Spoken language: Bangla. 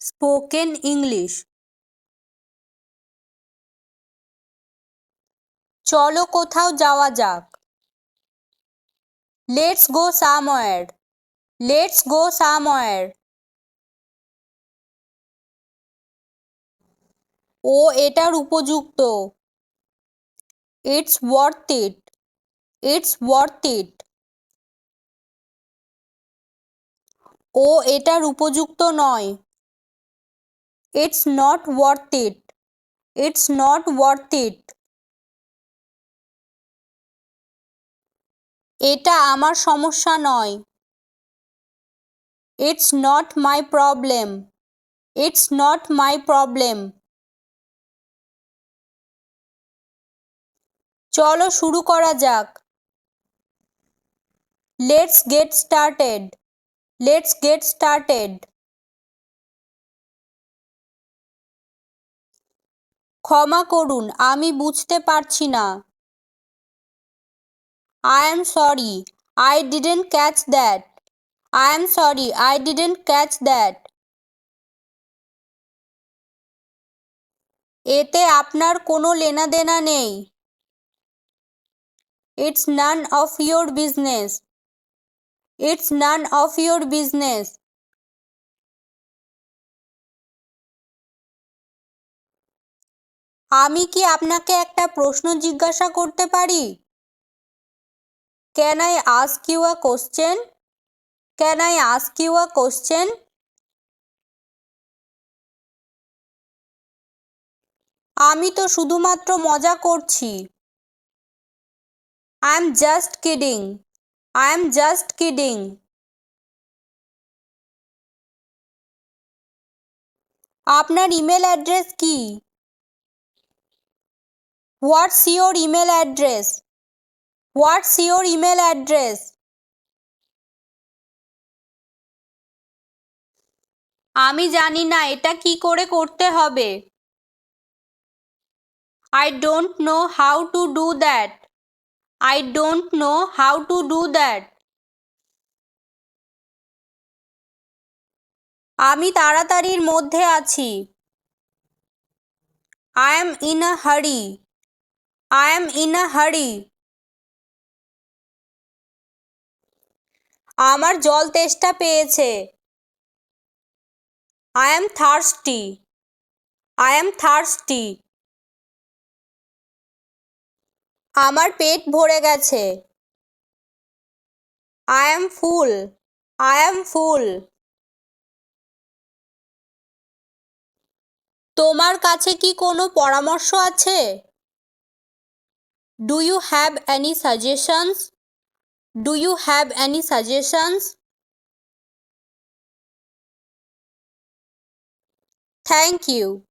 Spoken English. চলো কোথাও যাওয়া যাক। Let's go somewhere let's go somewhere ও এটার উপযুক্ত। It's worth it it's worth it ও এটার উপযুক্ত নয়। It's not worth it it's not worth it এটা আমার সমস্যা নয়। It's not my problem it's not my problem চলো শুরু করা যাক। Let's get started let's get started ক্ষমা করুন, আমি বুঝতে পারছি না। I am sorry I didn't catch that I am sorry I didn't catch that এতে আপনার কোনো লেনাদেনা নেই। It's none of your business it's none of your business আমি কি আপনাকে একটা প্রশ্ন জিজ্ঞাসা করতে পারি? Can I ask you a question can I ask you a question আমি তো শুধুমাত্র মজা করছি। I am just kidding I am just kidding আপনার ইমেল অ্যাড্রেস কি? What's your email address what's your email address আমি জানি না, এটা কি করে করতে হবে? I don't know how to do that I don't know how to do that আমি তাড়াতাড়ির মধ্যে আছি। আই এম ইন আ হারি আই এম ইন আ হারি আমার জল তেষ্টা পেয়েছে। I am thirsty I am thirsty আমার পেট ভরে গেছে। I am full I am full তোমার কাছে কি কোনো পরামর্শ আছে? Do you have any suggestions? Do you have any suggestions? Thank you.